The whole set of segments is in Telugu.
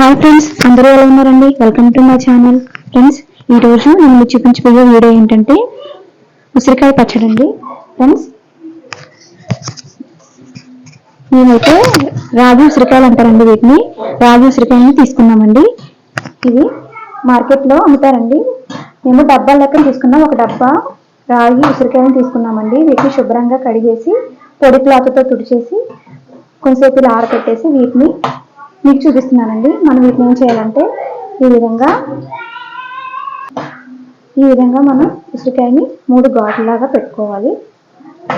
హాయ్ ఫ్రెండ్స్ అందరూ ఎలా ఉన్నారండి? Welcome to my channel friends ఈ రోజు నేను మీకు చూపించబోయే వీడియో ఏంటంటే ఉసిరికాయ పచ్చడి అండి. ఫ్రెండ్స్ మేమైతే రాగి ఉసిరికాయలు అంటారండి వీటిని. రాగి ఉసిరికాయని తీసుకున్నామండి. ఇవి మార్కెట్లో అమ్ముతారండి. మేము డబ్బాల లెక్క తీసుకున్నాం. ఒక డబ్బా రాగి ఉసిరికాయని తీసుకున్నామండి. వీటిని శుభ్రంగా కడిగేసి పొడి క్లాత్తో తుడిచేసి కొంతసేపు ఇలా ఆరపెట్టేసి వీటిని మీకు చూపిస్తున్నానండి. మనం వీటిని ఏం చేయాలంటే ఈ విధంగా ఈ విధంగా మనం ఉసిరికాయని మూడు ఘాట్లలాగా పెట్టుకోవాలి.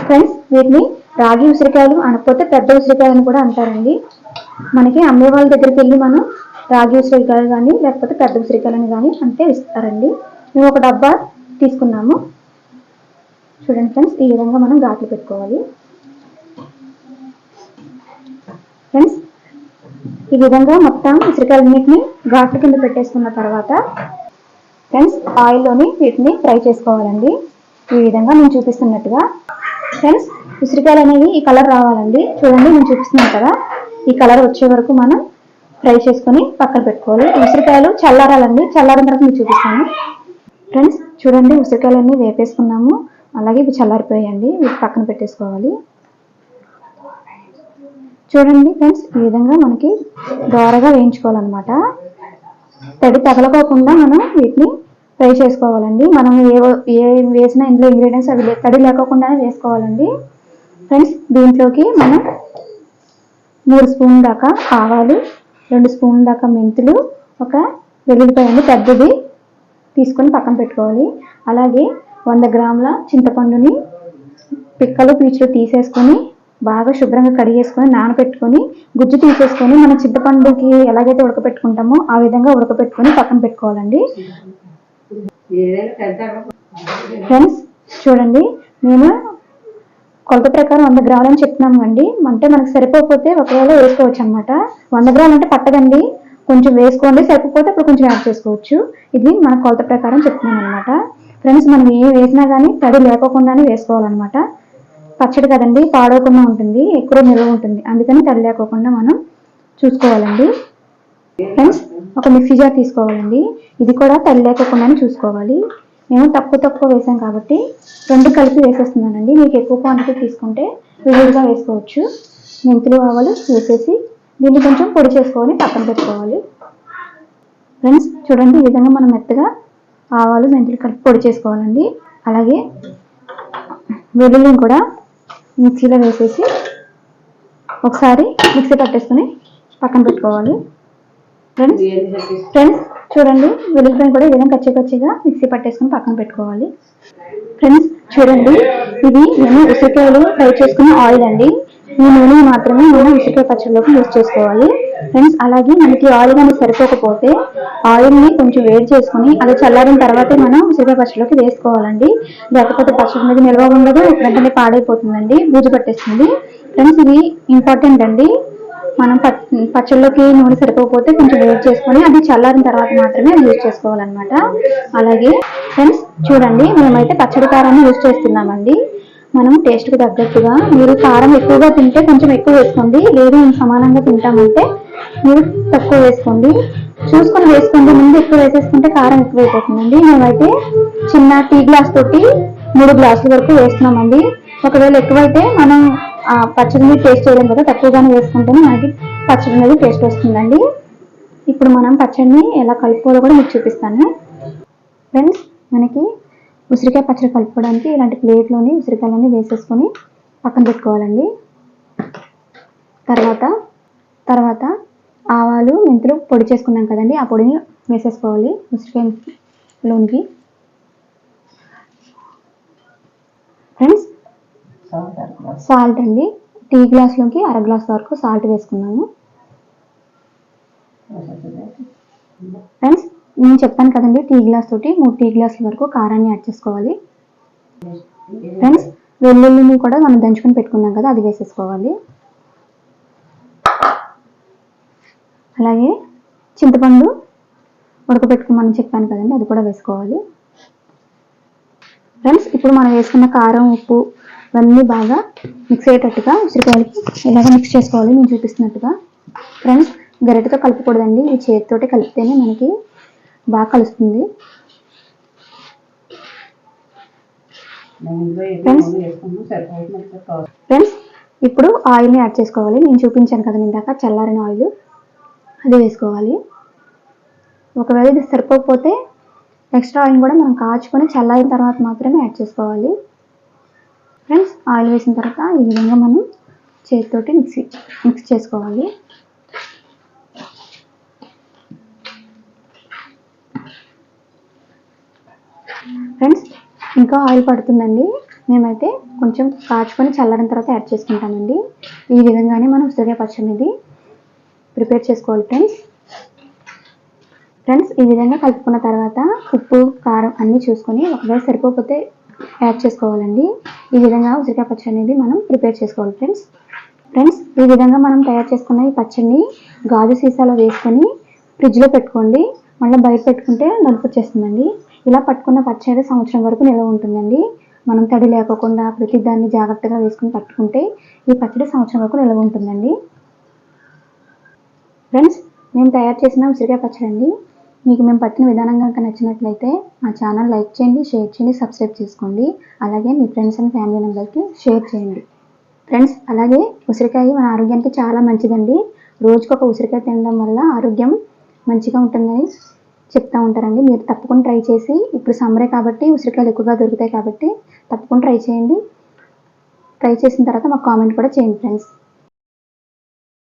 ఫ్రెండ్స్ వీటిని రాగి ఉసిరికాయలు అనకపోతే పెద్ద ఉసిరికాయలు కూడా అంటారండి. మనకి అమ్మే వాళ్ళ దగ్గరికి వెళ్ళి మనం రాగి ఉసిరికాయలు కానీ లేకపోతే పెద్ద ఉసిరికాయలని కానీ అంటే ఇస్తారండి. మేము ఒక డబ్బా తీసుకున్నాము. చూడండి ఫ్రెండ్స్ ఈ విధంగా మనం ఘాట్లు పెట్టుకోవాలి. ఫ్రెండ్స్ ఈ విధంగా మొత్తం ఉసిరికాయలన్నింటిని ఘాట్ల కింద పెట్టేసుకున్న తర్వాత ఫ్రెండ్స్ ఆయిల్లోని వీటిని ఫ్రై చేసుకోవాలండి. ఈ విధంగా నేను చూపిస్తున్నట్టుగా. ఫ్రెండ్స్ ఉసిరికాయలు అనేవి ఈ కలర్ రావాలండి. చూడండి నేను చూపిస్తున్నాను కదా. ఈ కలర్ వచ్చే వరకు మనం ఫ్రై చేసుకొని పక్కన పెట్టుకోవాలి. ఉసిరికాయలు చల్లారాలండి. చల్లారిన తర్వాత మీకు చూపిస్తాను. ఫ్రెండ్స్ చూడండి ఉసిరికాయలన్నీ వేపేసుకున్నాము. అలాగే ఇవి చల్లారిపోయాయండి. వీటి పక్కన పెట్టేసుకోవాలి. చూడండి ఫ్రెండ్స్ ఈ విధంగా మనకి దోరగా వేయించుకోవాలన్నమాట. తడి తగలకోకుండా మనం వీటిని ఫ్రై చేసుకోవాలండి. మనం ఏ ఏ వేసిన ఇందులో ఇంగ్రీడియంట్స్ అవి తడి లేకోకుండానే వేసుకోవాలండి. ఫ్రెండ్స్ దీంట్లోకి మనం మూడు స్పూన్ దాకా ఆవాలు రెండు స్పూన్ దాకా మెంతులు ఒక వెల్లుల్లిపాయ అండి పెద్దది తీసుకొని పక్కన పెట్టుకోవాలి. అలాగే వంద గ్రాముల చింతపండుని పిక్కలు పీచులు తీసేసుకొని బాగా శుభ్రంగా కడిగేసుకొని నానబెట్టుకొని గుజ్జు తీసేసుకొని మనం చింతపండుకి ఎలాగైతే ఉడకపెట్టుకుంటామో ఆ విధంగా ఉడకపెట్టుకొని పక్కన పెట్టుకోవాలండి. ఫ్రెండ్స్ చూడండి నేను కొలత ప్రకారం వంద గ్రాములని చెప్తున్నాము అండి అంటే మనకు సరిపోకపోతే ఒకవేళ వేసుకోవచ్చు అనమాట వంద గ్రాములు అంటే పట్టదండి. కొంచెం వేసుకోండి సరిపోతే అప్పుడు కొంచెం యాడ్ చేసుకోవచ్చు. ఇది మన కొలత ప్రకారం చెప్తున్నాం అనమాట ఫ్రెండ్స్ మనం ఏ వేసినా కానీ తడి లేకోకుండానే వేసుకోవాలన్నమాట. పచ్చడి కదండి పాడవకుండా ఉంటుంది ఎక్కువ నిల్వ ఉంటుంది. అందుకని తడి లేకోకుండా మనం చూసుకోవాలండి. ఫ్రెండ్స్ ఒక మిక్సీ జార్ తీసుకోవాలండి. ఇది కూడా తడి చూసుకోవాలి. మేము తక్కువ తక్కువ వేసాం కాబట్టి రెండు కలిపి వేసేస్తున్నానండి. మీకు ఎక్కువ క్వాంటిటీ తీసుకుంటే విడిగా వేసుకోవచ్చు. మెంతులు ఆవాలు వేసేసి దీన్ని కొంచెం పొడి చేసుకొని పక్కన పెట్టుకోవాలి. ఫ్రెండ్స్ చూడండి ఈ విధంగా మనం మెత్తగా ఆవాలు మెంతులు కలిపి పొడి చేసుకోవాలండి. అలాగే వెల్లుల్లిని కూడా మిక్సీలో వేసేసి ఒకసారి మిక్సీ పట్టేసుకొని పక్కన పెట్టుకోవాలి. ఫ్రెండ్స్ ఫ్రెండ్స్ చూడండి వెల్లుల్లిపాయలు కూడా విధంగా కచ్చి కచ్చిగా మిక్సీ పట్టేసుకొని పక్కన పెట్టుకోవాలి. ఫ్రెండ్స్ చూడండి ఇది మేము ఉసిరికాయలు ఫ్రై చేసుకున్న ఆయిల్ అండి. ఈ నూనె మాత్రమే మనం ఉసిరికాయ పచ్చడిలోకి యూజ్ చేసుకోవాలి. ఫ్రెండ్స్ అలాగే మనకి ఆయిల్ కానీ సరిపోకపోతే ఆయిల్ని కొంచెం వేడి చేసుకుని అది చల్లారిన తర్వాతే మనం ఉసిరికాయ పచ్చడిలోకి వేసుకోవాలండి. లేకపోతే పచ్చడి మీద నిల్వ ఉండదు వెంటనే పాడైపోతుందండి బూజు పట్టేస్తుంది. ఫ్రెండ్స్ ఇది ఇంపార్టెంట్ అండి. మనం పచ్చ పచ్చళ్ళలోకి నూనె సరిపోకపోతే కొంచెం వేడి చేసుకొని అది చల్లారిన తర్వాత మాత్రమే అది యూజ్ చేసుకోవాలన్నమాట. అలాగే ఫ్రెండ్స్ చూడండి మేమైతే పచ్చడి కారాన్ని యూజ్ చేస్తున్నామండి. మనం టేస్ట్కి తగ్గట్టుగా మీరు కారం ఎక్కువగా తింటే కొంచెం ఎక్కువ వేసుకోండి. లేదు మేము సమానంగా తింటామంటే మీరు తక్కువ వేసుకోండి. చూసుకొని వేసుకోండి. ముందు ఎక్కువ వేసేసుకుంటే కారం ఎక్కువైపోతుందండి. మేమైతే చిన్న టీ గ్లాస్ తోటి మూడు గ్లాసుల వరకు వేస్తున్నామండి. ఒకవేళ ఎక్కువైతే మనం ఆ పచ్చడిని టేస్ట్ చేయడం కదా తక్కువగానే వేసుకుంటేనే మనకి పచ్చడి అనేది టేస్ట్ వస్తుందండి. ఇప్పుడు మనం పచ్చడిని ఎలా కలుపుకోవాలో కూడా మీకు చూపిస్తాను. ఫ్రెండ్స్ మనకి ఉసిరికాయ పచ్చడి కలుపుకోవడానికి ఇలాంటి ప్లేట్లోని ఉసిరికాయలన్నీ వేసేసుకొని పక్కన పెట్టుకోవాలండి. తర్వాత తర్వాత ఆవాలు మెంతులు పొడి చేసుకున్నాం కదండి ఆ పొడిని వేసేసుకోవాలి ఉసిరికాయలోనికి. ఫ్రెండ్స్ సాల్ట్ అండి. టీ గ్లాస్లోకి అర గ్లాస్ వరకు సాల్ట్ వేసుకున్నాము. ఫ్రెండ్స్ నేను చెప్పాను కదండి టీ గ్లాస్ తోటి మూడు టీ గ్లాసుల వరకు కారాన్ని యాడ్ చేసుకోవాలి. ఫ్రెండ్స్ వెల్లుల్లిని కూడా మనం దంచుకొని పెట్టుకున్నాం కదా అది వేసేసుకోవాలి. అలాగే చింతపండు ఉడకబెట్టుకోమని చెప్పాను కదండి అది కూడా వేసుకోవాలి. ఫ్రెండ్స్ ఇప్పుడు మనం వేసుకున్న కారం ఉప్పు ఇవన్నీ బాగా మిక్స్ అయ్యేటట్టుగా ఉసిరికాయలకి ఇలాగ మిక్స్ చేసుకోవాలి మేము చూపిస్తున్నట్టుగా. ఫ్రెండ్స్ గరిటెతో కలపకూడదండి ఈ చేతితోటి కలిపితేనే మనకి బాగా కలుస్తుంది. ఫ్రెండ్స్ ఇప్పుడు ఆయిల్ని యాడ్ చేసుకోవాలి. నేను చూపించాను కదా ఇందాక చల్లారిన ఆయిల్. అది వేసుకోవాలి. ఒకవేళ ఇది సరిపోకపోతే ఎక్స్ట్రా ఆయిల్ కూడా మనం కాచుకొని చల్లారిన తర్వాత మాత్రమే యాడ్ చేసుకోవాలి. ఫ్రెండ్స్ ఆయిల్ వేసిన తర్వాత ఈ విధంగా మనం చేతితోటి మిక్సీ మిక్స్ చేసుకోవాలి. ఫ్రెండ్స్ ఇంకా ఆయిల్ పడుతుందండి. మేమైతే కొంచెం కాచుకొని చల్లారిన తర్వాత యాడ్ చేసుకుంటామండి. ఈ విధంగానే మనం ఉసిరికాయ పచ్చడి అనేది ప్రిపేర్ చేసుకోవాలి ఫ్రెండ్స్. ఫ్రెండ్స్ ఈ విధంగా కలుపుకున్న తర్వాత ఉప్పు కారం అన్నీ చూసుకొని ఒకవేళ సరిపోకపోతే యాడ్ చేసుకోవాలండి. ఈ విధంగా ఉసిరికాయ పచ్చడి అనేది మనం ప్రిపేర్ చేసుకోవాలి ఫ్రెండ్స్. ఫ్రెండ్స్ ఈ విధంగా మనం తయారు చేసుకున్న ఈ పచ్చడిని గాజు సీసాలో వేసుకొని ఫ్రిడ్జ్లో పెట్టుకోండి. మళ్ళీ బయట పెట్టుకుంటే నలుపు వచ్చేస్తుందండి. ఇలా పట్టుకున్న పచ్చడి సంవత్సరం వరకు నిల్వ ఉంటుందండి. మనం తడి లేకోకుండా ప్రతి దాన్ని జాగ్రత్తగా వేసుకుని పట్టుకుంటే ఈ పచ్చడి సంవత్సరం వరకు నిల్వ ఉంటుందండి. ఫ్రెండ్స్ మేము తయారు చేసిన ఉసిరికాయ పచ్చడి అండి. మీకు మేము పట్టిన విధానం కనుక నచ్చినట్లయితే మా ఛానల్ లైక్ చేయండి షేర్ చేయండి సబ్స్క్రైబ్ చేసుకోండి. అలాగే మీ ఫ్రెండ్స్ అండ్ ఫ్యామిలీ మెంబర్కి షేర్ చేయండి. ఫ్రెండ్స్ అలాగే ఉసిరికాయ మన ఆరోగ్యానికి చాలా మంచిదండి. రోజుకొక ఒక ఉసిరికాయ తినడం వల్ల ఆరోగ్యం మంచిగా ఉంటుందని చెప్తా ఉంటారండి. మీరు తప్పకుండా ట్రై చేసి ఇప్పుడు సమ్మరే కాబట్టి ఉసిరికాయలు ఎక్కువగా దొరుకుతాయి కాబట్టి తప్పకుండా ట్రై చేయండి. ట్రై చేసిన తర్వాత మాకు కామెంట్ కూడా చేయండి ఫ్రెండ్స్.